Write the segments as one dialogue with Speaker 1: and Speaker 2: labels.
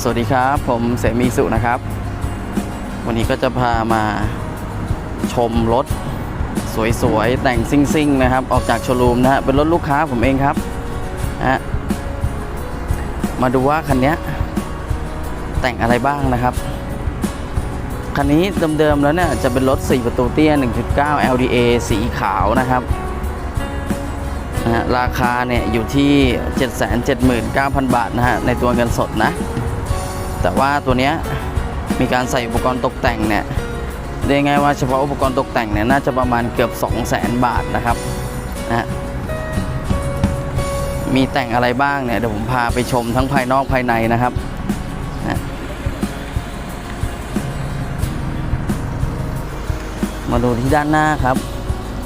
Speaker 1: สวัสดีครับ ผมเสมีสุนะครับ วันนี้ก็จะพามาชมรถสวยๆ แต่งซิ่งๆ นะครับ ออกจากโชว์รูมนะฮะเป็นรถลูกค้าผมเองครับนะฮะมาดูว่าคันนี้แต่งอะไรบ้างนะครับ คันนี้เดิมๆแล้วเนี่ยจะเป็นรถ 4 ประตูเตี้ย 1.9 LDA สีขาวนะครับนะฮะราคาเนี่ยอยู่ที่ 779,000 บาทนะฮะในตัวเงินสดนะ แต่ว่าตัวเนี้ยมีการใส่อุปกรณ์ตกแต่งเนี่ยเรียกง่ายว่าเฉพาะอุปกรณ์ตกแต่งเนี่ยน่าจะประมาณเกือบ 2 0 0 0 0 0บาทนะครับนะฮะมีแต่งอะไรบ้างเนี่ยเดี๋ยวผมพาไปชมทั้งภายนอกภายในนะครับนะมาดูที่ด้านหน้าครับ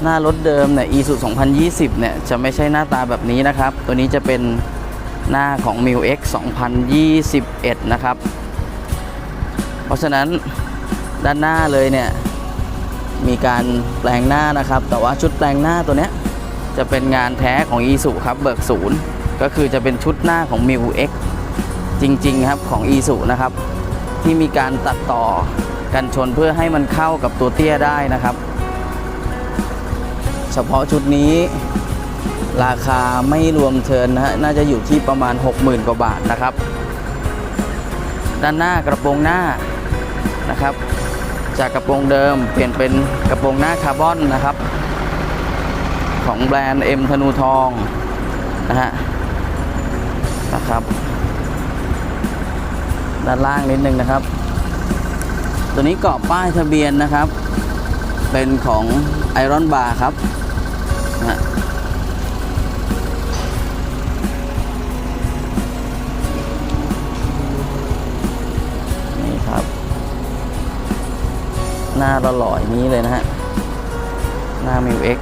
Speaker 1: หน้ารถเดิมเนี่ย e s u 2020 เนี่ยจะไม่ใช่หน้าตาแบบนี้นะครับ ตัวนี้จะเป็น หน้าของ m i l X 2021 นะครับ เพราะฉะนั้นด้านหน้าเลยเนี่ย มีการแปลงหน้านะครับ แต่ว่าชุดแปลงหน้าตัวเนี้ย จะเป็นงานแท้ของ e s u ครับ เบิกศูนย์ก็คือจะเป็นชุดหน้าของ m i l X จริง ๆ ครับของ e s u นะครับ ที่มีการตัดต่อกันชนเพื่อให้มันเข้ากับตัวเตี้ยได้นะครับ เฉพาะชุดนี้ ราคาไม่รวมเทินนะฮะน่าจะอยู่ที่ประมาณ 60,000 กว่าบาทนะครับ ด้านหน้ากระโปรงหน้านะครับ จากกระโปรงเดิมเปลี่ยนเป็นกระโปรงหน้าคาร์บอนนะครับ ของแบรนด์เอ็มธนูทองนะฮะนะครับ ด้านล่างนิดนึงนะครับ ตัวนี้เกาะป้ายทะเบียนนะครับ เป็นของไอรอนบาร์ครับนะ หน้าหล่ออย่างนี้เลยนะฮะ หน้ามิวเอ็ก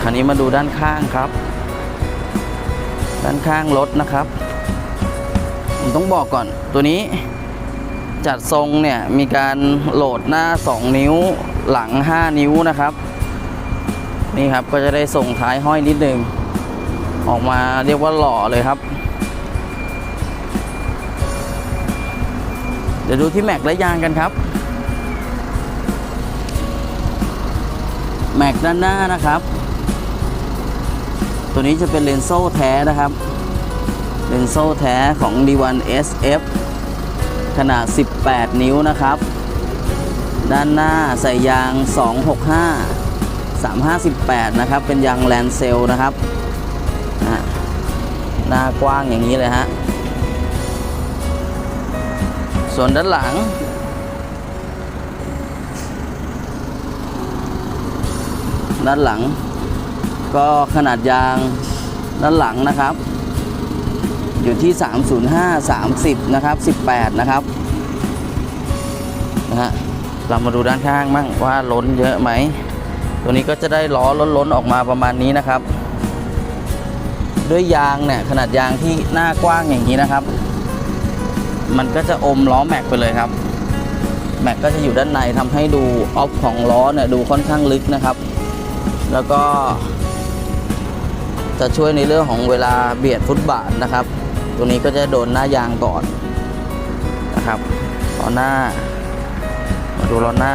Speaker 1: คราวนี้มาดูด้านข้างครับ ด้านข้างรถนะครับผมต้องบอกก่อนตัวนี้จัดทรงเนี่ยมีการโหลดหน้า 2 นิ้วหลัง 5 นิ้วนะครับ นี่ครับก็จะได้ส่งท้ายห้อยนิดนึง ออกมาเรียกว่าหล่อเลยครับ เดี๋ยวดูที่แม็กและยางกันครับ แม็กด้านหน้านะครับ ตัวนี้จะเป็นเลนโซ่แท้นะครับ เลนโซ่แท้ของ D1 SF ขนาด 18 นิ้วนะครับ ด้านหน้าใส่ยาง 265 358 นะครับ เป็นยางแลนเซลนะครับหน้ากว้างอย่างนี้เลยฮะ ส่วนด้านหลัง ด้านหลัง ก็ขนาดยางด้านหลังนะครับ อยู่ที่ 305 30 นะครับ 18 นะครับนะฮะเรามาดูด้านข้างมั่งว่าล้นเยอะไหม ตัวนี้ก็จะได้ล้อล้นๆออกมาประมาณนี้นะครับ ด้วยยางเนี่ยขนาดยางที่หน้ากว้างอย่างนี้นะครับ มันก็จะอมล้อแม็กไปเลยครับ แม็กก็จะอยู่ด้านในทำให้ดูออฟของล้อเนี่ยดูค่อนข้างลึกนะครับ แล้วก็จะช่วยในเรื่องของเวลาเบียดฟุตบาทนะครับ ตัวนี้ก็จะโดนหน้ายางก่อนนะครับล้อหน้า มาดูล้อหน้า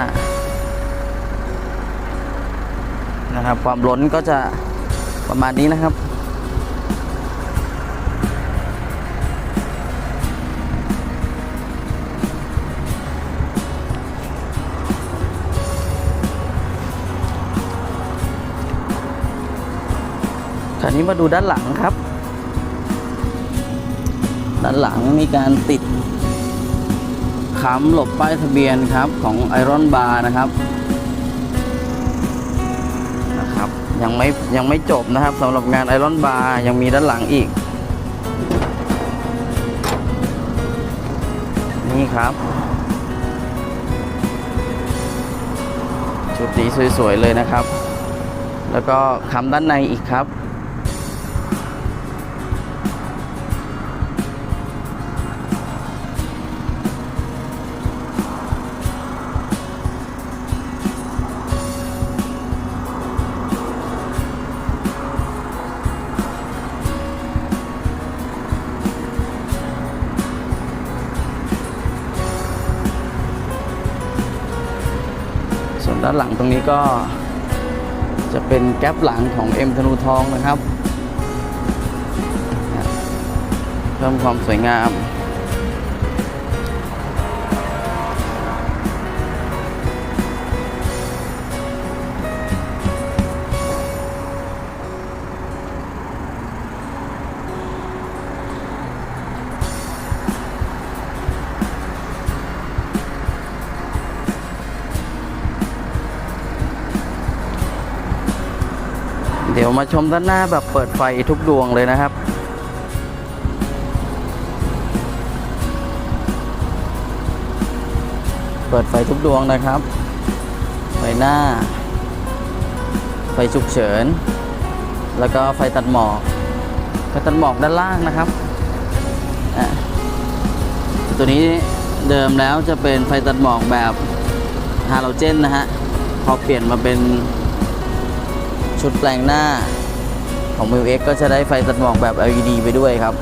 Speaker 1: นะครับ ความล้นก็จะประมาณนี้นะครับ คราวนี้มาดูด้านหลังครับ ด้านหลังมีการติดค้ำหลบป้ายทะเบียนครับของไอรอนบาร์นะครับ ยังไม่ยังไม่จบนะครับสำหรับงานไอรอนบาร์ยังมีด้านหลังอีก นี่ครับชุดนี้สวยๆเลยนะครับ แล้วก็คำด้านในอีกครับ ด้านหลังตรงนี้ก็จะเป็นแก๊ปหลังของเอ็มธนูทองนะครับ เพิ่มความสวยงาม ดี๋ยวมาชมด้านหน้าแบบเปิดไฟทุกดวงเลยนะครับ เปิดไฟทุกดวงนะครับ ไฟหน้า ไฟฉุกเฉิน แล้วก็ไฟตัดหมอก ไฟตัดหมอกด้านล่างนะครับอะตัวนี้เดิมแล้วจะเป็นไฟตัดหมอกแบบฮาโลเจนนะฮะ พอเปลี่ยนมาเป็น ชุดแปลงหน้าของ m ิว X ก็จะได้ไฟตัดหมอกแบบ LED ไปด้วยครับ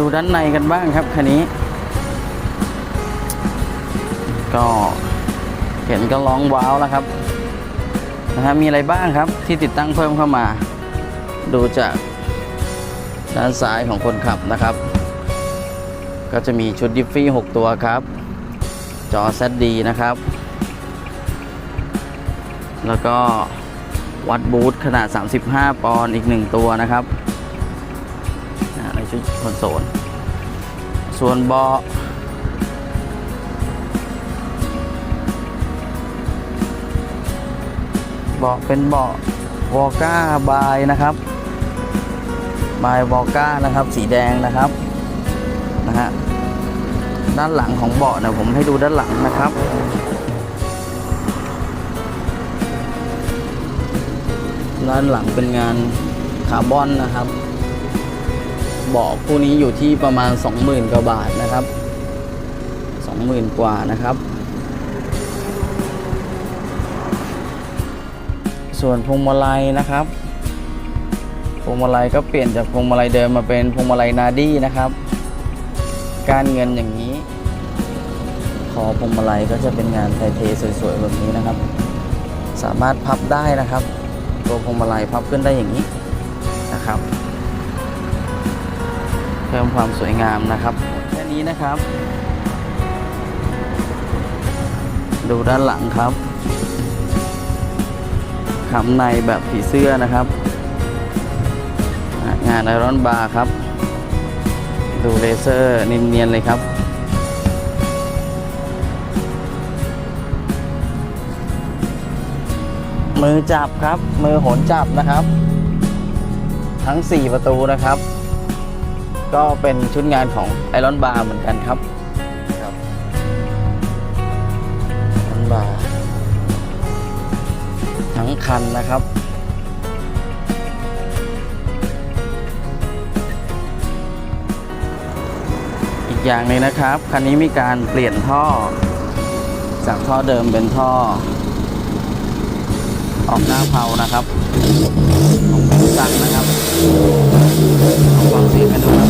Speaker 1: ดูด้านในกันบ้างครับคันนี้ ก็เห็นก็ร้องว้าวแล้วครับนะฮะมีอะไรบ้างครับที่ติดตั้งเพิ่มเข้ามา ดูจากด้านซ้ายของคนขับนะครับ ก็จะมีชุดดิฟฟี่ 6 ตัวครับ จอ ZD นะครับ แล้วก็วัดบูทขนาด 35 ปอนด์อีก 1 ตัวนะครับ ชุดคอนโซล ส่วนเบาะเบาะเป็นเบาะวอก้าบายนะครับบายวอก้านะครับ สีแดงนะครับนะฮะด้านหลังของเบาะเนี่ยผมให้ดูด้านหลังนะครับด้านหลังเป็นงานคาร์บอนนะครับ เบาะคู่นี้อยู่ที่ประมาณ 20,000กว่าบาทนะครับ 20,000 กว่านะครับ ส่วนพวงมาลัยนะครับพวงมาลัยก็เปลี่ยนจากพวงมาลัยเดิมมาเป็นพวงมาลัยนาดี้นะครับ การเงินอย่างนี้ คอพวงมาลัยก็จะเป็นงานไทเทสวยๆแบบนี้นะครับ สามารถพับได้นะครับ ตัวพวงมาลัยพับขึ้นได้อย่างนี้นะครับ เพิ่มความสวยงามนะครับ แค่นี้นะครับ ดูด้านหลังครับขำในแบบผีเสื้อนะครับ งานไอรอนบาร์ครับ ดูเลเซอร์เนียนๆเลยครับมือจับครับ มือหนจับนะครับ ทั้ง 4 ประตูนะครับ ก็เป็นชุดงานของไอรอนบาร์เหมือนกันครับครับไอรอนบาร์ทั้งคันนะครับอีกอย่างหนึงนะครับ คันนี้มีการเปลี่ยนท่อ จากท่อเดิมเป็นท่อ ออกหน้าเพานะครับของเป็นซังนะครับ Ang pang ano ba?